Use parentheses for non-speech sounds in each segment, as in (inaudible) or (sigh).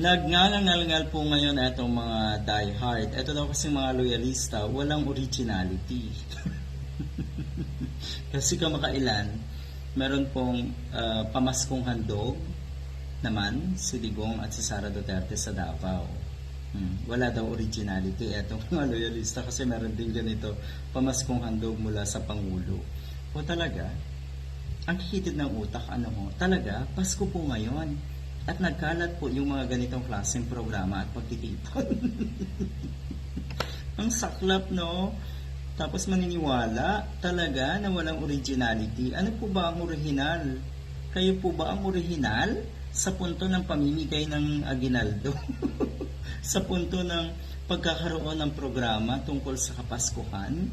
Nagngangal-ngal po ngayon itong mga diehard. Ito daw kasi mga loyalista, walang originality. (laughs) kasi kamakailan, meron pong ah, pamaskong handog naman si Digong at si Sara Duterte sa Davao. Hmm, Wala daw originality etong (laughs) mga loyalista kasi meron din ganito pamaskong handog mula sa Pangulo. O talaga, ang hitid ng utak, ano ho, talaga, Pasko po ngayon. At nagkalat po yung mga ganitong klaseng programa at pagtitipon. (laughs) ang saklap, no? Tapos maniniwala talaga na walang originality. Ano po ba ang original? Kayo po ba ang original sa punto ng pamimigay ng aginaldo? (laughs) sa punto ng pagkakaroon ng programa tungkol sa Kapaskuhan?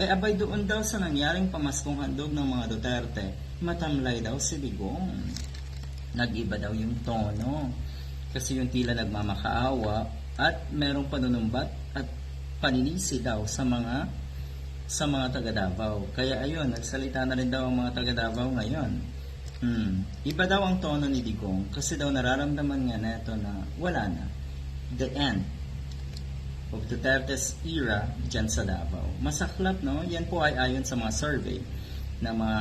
Eh abay doon daw sa nangyaring pamaskong handog ng mga Duterte, matamlay daw si Digong. Nag-iba daw yung tono. Kasi yung tila nagmamakaawa at merong panunumbat at paninisi daw sa mga sa mga taga Davao. Kaya ayun, nagsalita na rin daw ang mga taga Davao ngayon. Hmm. Iba daw ang tono ni Digong kasi daw nararamdaman nga neto na wala na. The end of Duterte's era dyan sa Davao. Masaklap, no? Yan po ay ayon sa mga survey na mga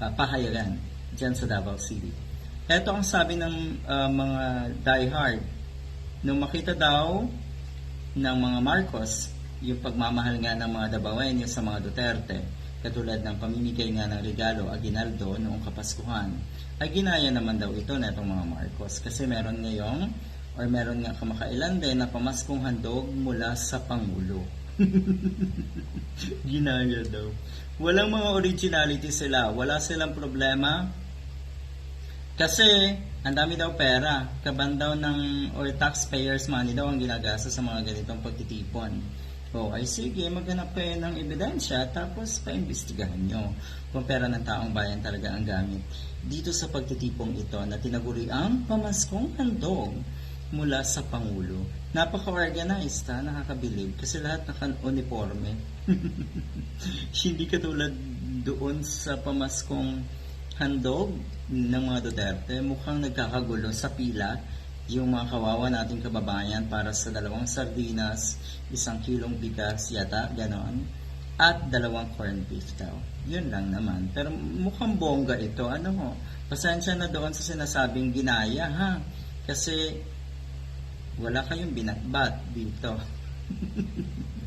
uh, pahayagan dyan sa Davao City. Ito ang sabi ng uh, mga diehard. Nung makita daw ng mga Marcos yung pagmamahal nga ng mga Davaoenyo sa mga Duterte, katulad ng pamimigay nga ng regalo aginaldo noong Kapaskuhan, ay ginaya naman daw ito na itong mga Marcos kasi meron ngayong or meron nga kamakailan din na pamaskong handog mula sa Pangulo. (laughs) ginaya daw. Walang mga originality sila, wala silang problema kasi, ang dami daw pera. Kaban daw ng, or taxpayers money daw ang ginagasa sa mga ganitong pagtitipon. O, ay sige, maghanap kayo ng ebidensya, tapos paimbestigahan nyo kung pera ng taong bayan talaga ang gamit. Dito sa pagtitipong ito na tinaguri ang pamaskong handog mula sa Pangulo. Napaka-organized ha, nakakabilib kasi lahat naka-uniforme. (laughs) Hindi katulad doon sa pamaskong handog ng mga Duterte, mukhang nagkakagulo sa pila yung mga kawawa nating kababayan para sa dalawang sardinas, isang kilong bigas yata, ganon, at dalawang corned beef daw. Yun lang naman. Pero mukhang bongga ito. Ano ho? Pasensya na doon sa sinasabing ginaya, ha? Kasi wala kayong binatbat dito. (laughs)